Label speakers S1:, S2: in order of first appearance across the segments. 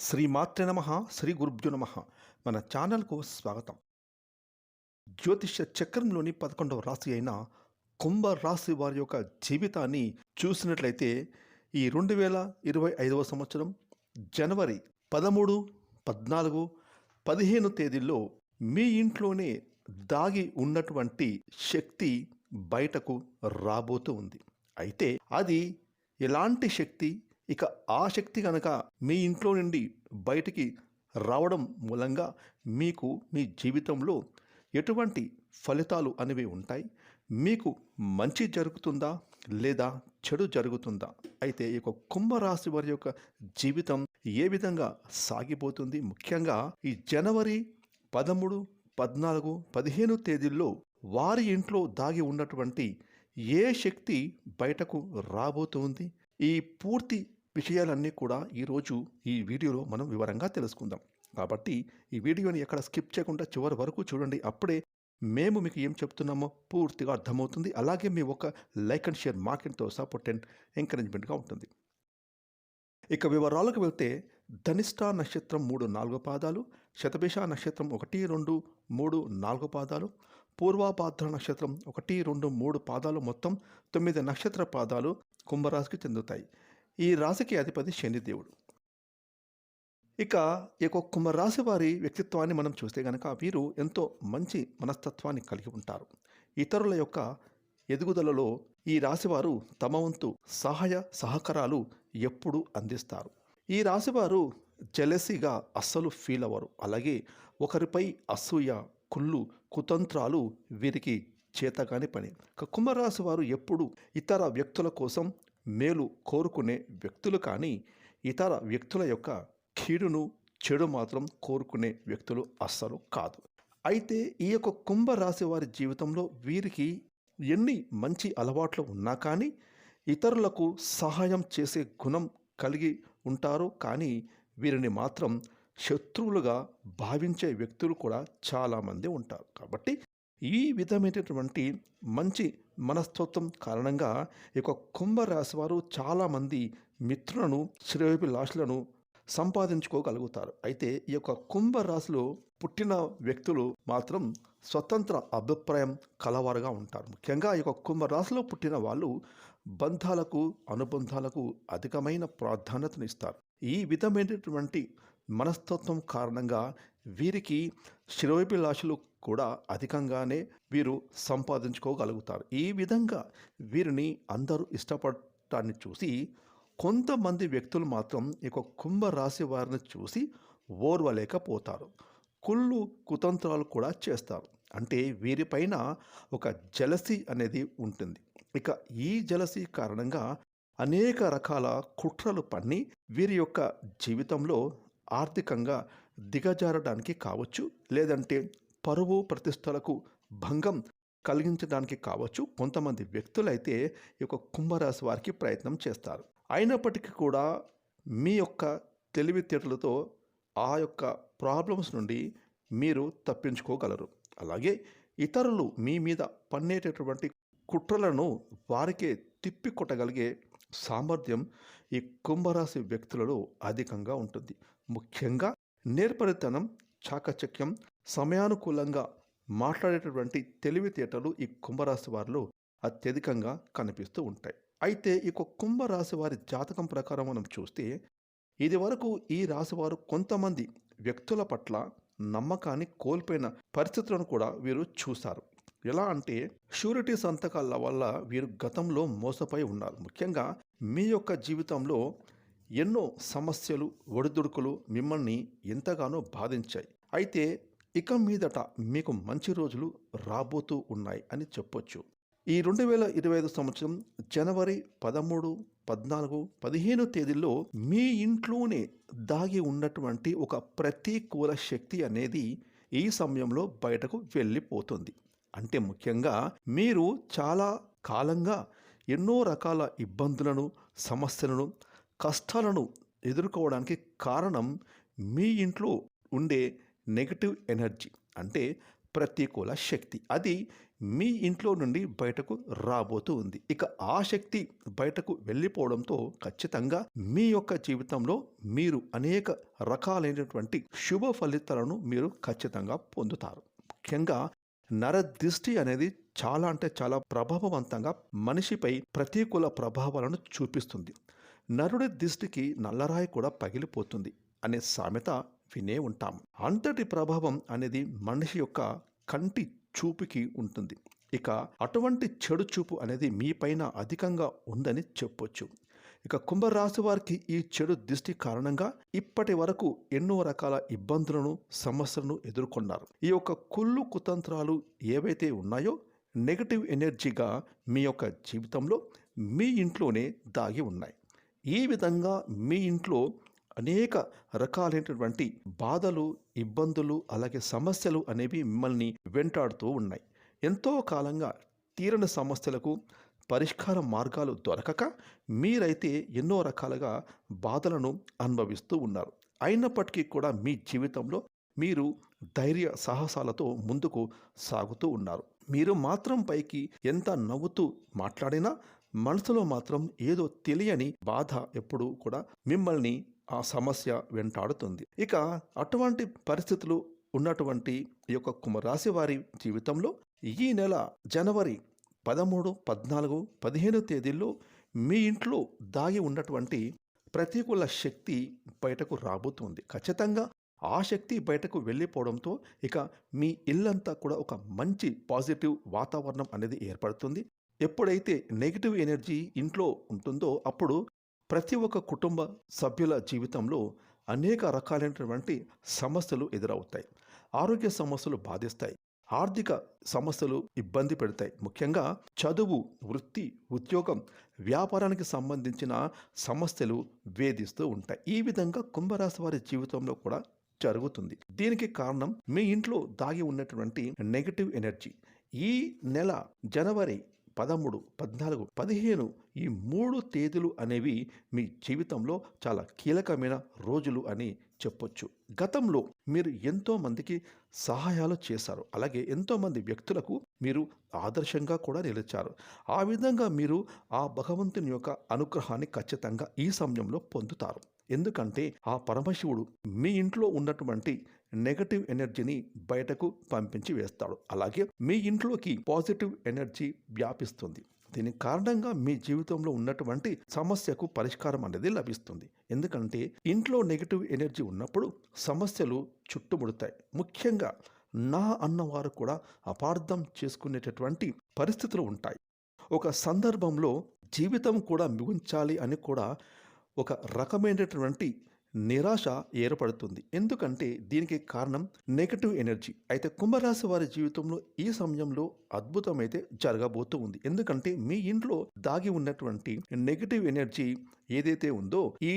S1: శ్రీమాత్రే నమ శ్రీ గురుభ్యు నమ. మన ఛానల్కు స్వాగతం. జ్యోతిష్య చక్రంలోని పదకొండవ రాశి అయిన కుంభ రాశి వారి యొక్క జీవితాన్ని చూసినట్లయితే ఈ రెండు వేల ఇరవై ఐదవ సంవత్సరం జనవరి పదమూడు పద్నాలుగు పదిహేను తేదీల్లో మీ ఇంట్లోనే దాగి ఉన్నటువంటి శక్తి బయటకు రాబోతూ ఉంది. అయితే అది ఎలాంటి శక్తి? ఇక ఆ శక్తి కనుక మీ ఇంట్లో నుండి బయటికి రావడం మూలంగా మీకు మీ జీవితంలో ఎటువంటి ఫలితాలు అనేవి ఉంటాయి? మీకు మంచి జరుగుతుందా? లేదా చెడు జరుగుతుందా? అయితే ఈ యొక్క కుంభరాశి వారి యొక్క జీవితం ఏ విధంగా సాగిపోతుంది? ముఖ్యంగా ఈ జనవరి పదమూడు పద్నాలుగు పదిహేను తేదీల్లో వారి ఇంట్లో దాగి ఉన్నటువంటి ఏ శక్తి బయటకు రాబోతుంది? ఈ పూర్తి విషయాలన్నీ కూడా ఈరోజు ఈ వీడియోలో మనం వివరంగా తెలుసుకుందాం. కాబట్టి ఈ వీడియోని ఎక్కడ స్కిప్ చేయకుండా చివరి వరకు చూడండి. అప్పుడే మేము మీకు ఏం చెప్తున్నామో పూర్తిగా అర్థమవుతుంది. అలాగే మీ ఒక లైక్ అండ్ షేర్ మార్కెట్తో సపోర్ట్ అండ్ ఎంకరేజ్మెంట్గా ఉంటుంది. ఇక వివరాలకు వెళ్తే ధనిష్ట నక్షత్రం మూడు నాలుగు పాదాలు శతభిష నక్షత్రం ఒకటి రెండు మూడు నాలుగు పాదాలు పూర్వాభాద్ర నక్షత్రం ఒకటి రెండు మూడు పాదాలు మొత్తం తొమ్మిది నక్షత్ర పాదాలు కుంభరాశికి చెందుతాయి. ఈ రాశికి అధిపతి శనిదేవుడు ఇక ఈ యొక్క కుంభరాశి వారి వ్యక్తిత్వాన్ని మనం చూస్తే కనుక వీరు ఎంతో మంచి మనస్తత్వాన్ని కలిగి ఉంటారు. ఇతరుల యొక్క ఎదుగుదలలో ఈ రాశివారు తమ వంతు సహాయ సహకారాలు ఎప్పుడూ అందిస్తారు. ఈ రాశివారు జెలసీగా అస్సలు ఫీల్ అవ్వరు. అలాగే ఒకరిపై అసూయ కుళ్ళు కుతంత్రాలు వీరికి చేతగాని పని. కుంభరాశి వారు ఎప్పుడు ఇతర వ్యక్తుల కోసం మేలు కోరుకునే వ్యక్తులు కానీ ఇతర వ్యక్తుల యొక్క కీడును చెడు మాత్రం కోరుకునే వ్యక్తులు అస్సలు కాదు. అయితే ఈ యొక్క కుంభరాశి వారి జీవితంలో వీరికి ఎన్ని మంచి అలవాట్లు ఉన్నా కానీ ఇతరులకు సహాయం చేసే గుణం కలిగి ఉంటారు కానీ వీరిని మాత్రం శత్రువులుగా భావించే వ్యక్తులు కూడా చాలామంది ఉంటారు. కాబట్టి ఈ విధమైనటువంటి మంచి మనస్తత్వం కారణంగా ఈ యొక్క కుంభరాశి వారు చాలామంది మిత్రులను శ్రేయోభిలాషులను సంపాదించుకోగలుగుతారు. అయితే ఈ యొక్క కుంభరాశిలో పుట్టిన వ్యక్తులు మాత్రం స్వతంత్ర అభిప్రాయం కలవారుగా ఉంటారు. ముఖ్యంగా ఈ యొక్క కుంభరాశిలో పుట్టిన వాళ్ళు బంధాలకు అనుబంధాలకు అధికమైన ప్రాధాన్యతనిస్తారు. ఈ విధమైనటువంటి మనస్తత్వం కారణంగా వీరికి శిరోభిలాషులు కూడా అధికంగానే వీరు సంపాదించుకోగలుగుతారు. ఈ విధంగా వీరిని అందరూ ఇష్టపడటాన్ని చూసి కొంతమంది వ్యక్తులు మాత్రం ఈ యొక్క కుంభరాశి వారిని చూసి ఓర్వలేకపోతారు. కుళ్ళు కుతంత్రాలు కూడా చేస్తారు. అంటే వీరిపైన ఒక జలసి అనేది ఉంటుంది. ఇక ఈ జలసి కారణంగా అనేక రకాల కుట్రలు పన్ని వీరి యొక్క జీవితంలో ఆర్థికంగా దిగజారడానికి కావచ్చు లేదంటే పరువు ప్రతిష్టలకు భంగం కలిగించడానికి కావచ్చు. కొంతమంది వ్యక్తులైతే ఈ యొక్క కుంభరాశి వారికి ప్రయత్నం చేస్తారు. అయినప్పటికీ కూడా మీ యొక్క తెలివితేటలతో ఆ యొక్క ప్రాబ్లమ్స్ నుండి మీరు తప్పించుకోగలరు. అలాగే ఇతరులు మీ మీద పన్నేటటువంటి కుట్రలను వారికే తిప్పి కొట్టగలిగే సామర్థ్యం ఈ కుంభరాశి వ్యక్తులలో అధికంగా ఉంటుంది. ముఖ్యంగా నేర్పరితనం చాకచక్యం సమయానుకూలంగా మాట్లాడేటటువంటి తెలివితేటలు ఈ కుంభరాశి వారిలో అత్యధికంగా కనిపిస్తూ ఉంటాయి. అయితే ఈ కుంభరాశి వారి జాతకం ప్రకారం మనం చూస్తే ఇది వరకు ఈ రాశివారు కొంతమంది వ్యక్తుల పట్ల నమ్మకాన్ని కోల్పోయిన పరిస్థితులను కూడా వీరు చూశారు. ఎలా అంటే షూరిటీ సంతకాల వల్ల వీరు గతంలో మోసపోయి ఉన్నారు. ముఖ్యంగా మీ యొక్క జీవితంలో ఎన్నో సమస్యలు ఒడిదుడుకులు మిమ్మల్ని ఎంతగానో బాధించాయి. అయితే ఇక మీదట మీకు మంచి రోజులు రాబోతూ ఉన్నాయి అని చెప్పొచ్చు. ఈ రెండు వేల ఇరవై ఐదు సంవత్సరం జనవరి పదమూడు పద్నాలుగు పదిహేను తేదీల్లో మీ ఇంట్లోనే దాగి ఉన్నటువంటి ఒక ప్రతికూల శక్తి అనేది ఈ సమయంలో బయటకు వెళ్ళిపోతుంది. అంటే ముఖ్యంగా మీరు చాలా కాలంగా ఎన్నో రకాల ఇబ్బందులను సమస్యలను కష్టాలను ఎదుర్కోవడానికి కారణం మీ ఇంట్లో ఉండే నెగటివ్ ఎనర్జీ అంటే ప్రతికూల శక్తి. అది మీ ఇంట్లో నుండి బయటకు రాబోతూ ఉంది. ఇక ఆ శక్తి బయటకు వెళ్ళిపోవడంతో ఖచ్చితంగా మీ యొక్క జీవితంలో మీరు అనేక రకాలైనటువంటి శుభ ఫలితాలను మీరు ఖచ్చితంగా పొందుతారు. ముఖ్యంగా నరదృష్టి అనేది చాలా అంటే చాలా ప్రభావవంతంగా మనిషిపై ప్రతికూల ప్రభావాలను చూపిస్తుంది. నరుడి దిష్టికి నల్లరాయి కూడా పగిలిపోతుంది అనే సామెత వినే ఉంటాం. అంతటి ప్రభావం అనేది మనిషి యొక్క కంటి చూపుకి ఉంటుంది. ఇక అటువంటి చెడు చూపు అనేది మీపైన అధికంగా ఉందని చెప్పొచ్చు. ఇక కుంభరాశి వారికి ఈ చెడు దృష్టి కారణంగా ఇప్పటి వరకు ఎన్నో రకాల ఇబ్బందులను సమస్యలను ఎదుర్కొన్నారు. ఈ యొక్క కుళ్ళు కుతంత్రాలు ఏవైతే ఉన్నాయో నెగటివ్ ఎనర్జీగా మీ యొక్క జీవితంలో మీ ఇంట్లోనే దాగి ఉన్నాయి. ఈ విధంగా మీ ఇంట్లో అనేక రకాలైనటువంటి బాధలు ఇబ్బందులు అలాగే సమస్యలు అనేవి మిమ్మల్ని వెంటాడుతూ ఉన్నాయి. ఎంతో కాలంగా తీరని సమస్యలకు పరిష్కార మార్గాలు దొరకక మీరైతే ఎన్నో రకాలుగా బాధలను అనుభవిస్తూ ఉన్నారు. అయినప్పటికీ కూడా మీ జీవితంలో మీరు ధైర్య సాహసాలతో ముందుకు సాగుతూ ఉన్నారు. మీరు మాత్రం పైకి ఎంత నవ్వుతూ మాట్లాడినా మనసులో మాత్రం ఏదో తెలియని బాధ ఎప్పుడూ కూడా మిమ్మల్ని ఆ సమస్య వెంటాడుతుంది. ఇక అటువంటి పరిస్థితులు ఉన్నటువంటి ఈ యొక్క కుంభరాశి వారి జీవితంలో ఈ నెల జనవరి పదమూడు పద్నాలుగు పదిహేను తేదీల్లో మీ ఇంట్లో దాగి ఉన్నటువంటి ప్రతికూల శక్తి బయటకు రాబోతుంది. ఖచ్చితంగా ఆ శక్తి బయటకు వెళ్ళిపోవడంతో ఇక మీ ఇల్లంతా కూడా ఒక మంచి పాజిటివ్ వాతావరణం అనేది ఏర్పడుతుంది. ఎప్పుడైతే నెగిటివ్ ఎనర్జీ ఇంట్లో ఉంటుందో అప్పుడు ప్రతి ఒక్క కుటుంబ సభ్యుల జీవితంలో అనేక రకాలైనటువంటి సమస్యలు ఎదురవుతాయి. ఆరోగ్య సమస్యలు బాధిస్తాయి. ఆర్థిక సమస్యలు ఇబ్బంది పెడతాయి. ముఖ్యంగా చదువు వృత్తి ఉద్యోగం వ్యాపారానికి సంబంధించిన సమస్యలు వేధిస్తూ ఉంటాయి. ఈ విధంగా కుంభరాశి వారి జీవితంలో కూడా జరుగుతుంది. దీనికి కారణం మీ ఇంట్లో దాగి ఉన్నటువంటి నెగటివ్ ఎనర్జీ. ఈ నెల జనవరి పదమూడు పద్నాలుగు పదిహేను ఈ మూడు తేదీలు అనేవి మీ జీవితంలో చాలా కీలకమైన రోజులు అని చెప్పొచ్చు. గతంలో మీరు ఎంతోమందికి సహాయాలు చేశారు. అలాగే ఎంతోమంది వ్యక్తులకు మీరు ఆదర్శంగా కూడా నిలిచారు. ఆ విధంగా మీరు ఆ భగవంతుని యొక్క అనుగ్రహాన్ని ఖచ్చితంగా ఈ సమయంలో పొందుతారు. ఎందుకంటే ఆ పరమశివుడు మీ ఇంట్లో ఉన్నటువంటి నెగటివ్ ఎనర్జీని బయటకు పంపించి వేస్తాడు. అలాగే మీ ఇంట్లోకి పాజిటివ్ ఎనర్జీ వ్యాపిస్తుంది. దీని కారణంగా మీ జీవితంలో ఉన్నటువంటి సమస్యకు పరిష్కారం అనేది లభిస్తుంది. ఎందుకంటే ఇంట్లో నెగిటివ్ ఎనర్జీ ఉన్నప్పుడు సమస్యలు చుట్టుముడతాయి. ముఖ్యంగా నా అన్నవారు కూడా అపార్థం చేసుకునేటటువంటి పరిస్థితులు ఉంటాయి. ఒక సందర్భంలో జీవితం కూడా ముగించాలి అని కూడా ఒక రకమైనటువంటి నిరాశ ఏర్పడుతుంది. ఎందుకంటే దీనికి కారణం నెగటివ్ ఎనర్జీ అయితే కుంభరాశి వారి జీవితంలో ఈ సమయంలో అద్భుతమైతే జరగబోతూ ఉంది ఎందుకంటే మీ ఇంట్లో దాగి ఉన్నటువంటి నెగటివ్ ఎనర్జీ ఏదైతే ఉందో ఈ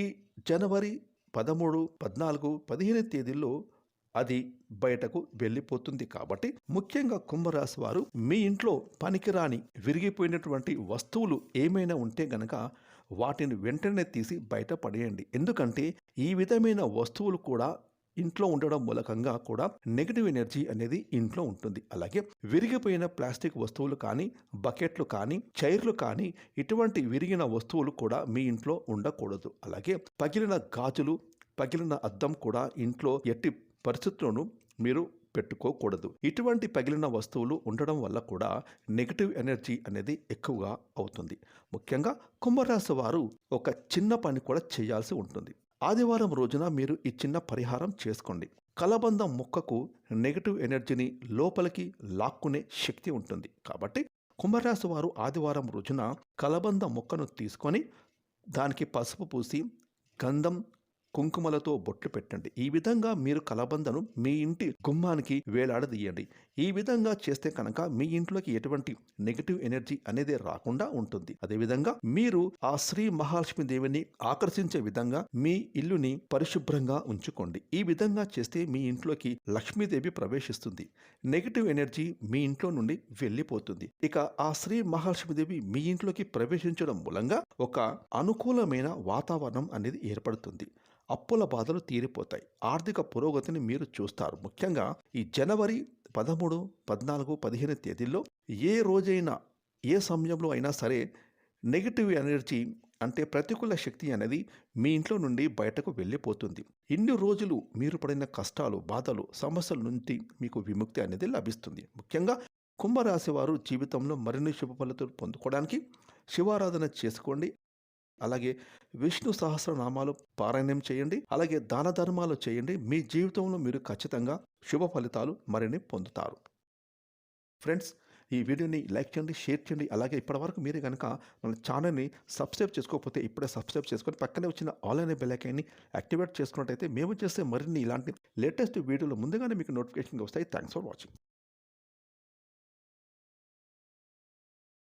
S1: జనవరి పదమూడు పద్నాలుగు పదిహేను తేదీల్లో అది బయటకు వెళ్ళిపోతుంది. కాబట్టి ముఖ్యంగా కుంభరాశి వారు మీ ఇంట్లో పనికిరాని విరిగిపోయినటువంటి వస్తువులు ఏమైనా ఉంటే గనక వాటిని వెంటనే తీసి బయట పడేయండి. ఎందుకంటే ఈ విధమైన వస్తువులు కూడా ఇంట్లో ఉండడం మూలకంగా కూడా నెగిటివ్ ఎనర్జీ అనేది ఇంట్లో ఉంటుంది. అలాగే విరిగిపోయిన ప్లాస్టిక్ వస్తువులు కానీ బకెట్లు కానీ చైర్లు కానీ ఇటువంటి విరిగిన వస్తువులు కూడా మీ ఇంట్లో ఉండకూడదు. అలాగే పగిలిన గాజులు పగిలిన అద్దం కూడా ఇంట్లో ఎట్టి పరిస్థితుల్లోనూ మీరు పెట్టుకోకూడదు. ఇటువంటి పగిలిన వస్తువులు ఉండడం వల్ల కూడా నెగిటివ్ ఎనర్జీ అనేది ఎక్కువగా అవుతుంది. ముఖ్యంగా కుంభరాశి వారు ఒక చిన్న పని కూడా చేయాల్సి ఉంటుంది. ఆదివారం రోజున మీరు ఈ చిన్న పరిహారం చేసుకోండి. కలబంద మొక్కకు నెగిటివ్ ఎనర్జీని లోపలికి లాక్కునే శక్తి ఉంటుంది. కాబట్టి కుంభరాశి వారు ఆదివారం రోజున కలబంద మొక్కను తీసుకొని దానికి పసుపు పూసి గంధం కుంకుమలతో బొట్లు పెట్టండి. ఈ విధంగా మీరు కలబందను మీ ఇంటి గుమ్మానికి వేలాడదీయండి. ఈ విధంగా చేస్తే కనుక మీ ఇంట్లోకి ఎటువంటి నెగిటివ్ ఎనర్జీ అనేది రాకుండా ఉంటుంది. అదేవిధంగా మీరు ఆ శ్రీ మహాలక్ష్మి దేవిని ఆకర్షించే విధంగా మీ ఇల్లుని పరిశుభ్రంగా ఉంచుకోండి. ఈ విధంగా చేస్తే మీ ఇంట్లోకి లక్ష్మీదేవి ప్రవేశిస్తుంది. నెగిటివ్ ఎనర్జీ మీ ఇంట్లో నుండి వెళ్ళిపోతుంది. ఇక ఆ శ్రీ మహాలక్ష్మీదేవి మీ ఇంట్లోకి ప్రవేశించడం మూలంగా ఒక అనుకూలమైన వాతావరణం అనేది ఏర్పడుతుంది. అప్పుల బాధలు తీరిపోతాయి. ఆర్థిక పురోగతిని మీరు చూస్తారు. ముఖ్యంగా ఈ జనవరి పదమూడు పద్నాలుగు పదిహేను తేదీల్లో ఏ రోజైనా ఏ సమయంలో అయినా సరే నెగిటివ్ ఎనర్జీ అంటే ప్రతికూల శక్తి అనేది మీ ఇంట్లో నుండి బయటకు వెళ్ళిపోతుంది. ఇన్ని రోజులు మీరు పడిన కష్టాలు బాధలు సమస్యల నుండి మీకు విముక్తి అనేది లభిస్తుంది. ముఖ్యంగా కుంభరాశి వారు జీవితంలో మరిన్ని శుభ ఫలితాలు పొందుకోవడానికి శివారాధన చేసుకోండి. అలాగే విష్ణు సహస్రనామాలు పారాయణం చేయండి అలాగే దాన ధర్మాలు చేయండి. మీ జీవితంలో మీరు ఖచ్చితంగా శుభ ఫలితాలు మరిన్ని పొందుతారు. ఫ్రెండ్స్ ఈ వీడియోని లైక్ చేయండి షేర్ చేయండి. అలాగే ఇప్పటివరకు మీరు కనుక మన ఛానల్ని సబ్స్క్రైబ్ చేసుకోకపోతే ఇప్పుడే సబ్స్క్రైబ్ చేసుకొని పక్కనే వచ్చిన ఆన్లైన్ బెల్లైకాన్ని యాక్టివేట్ చేసుకున్నట్టయితే మేము చేసే మరిన్ని ఇలాంటి లేటెస్ట్ వీడియోలు ముందుగానే మీకు నోటిఫికేషన్ వస్తాయి. Thanks for watching.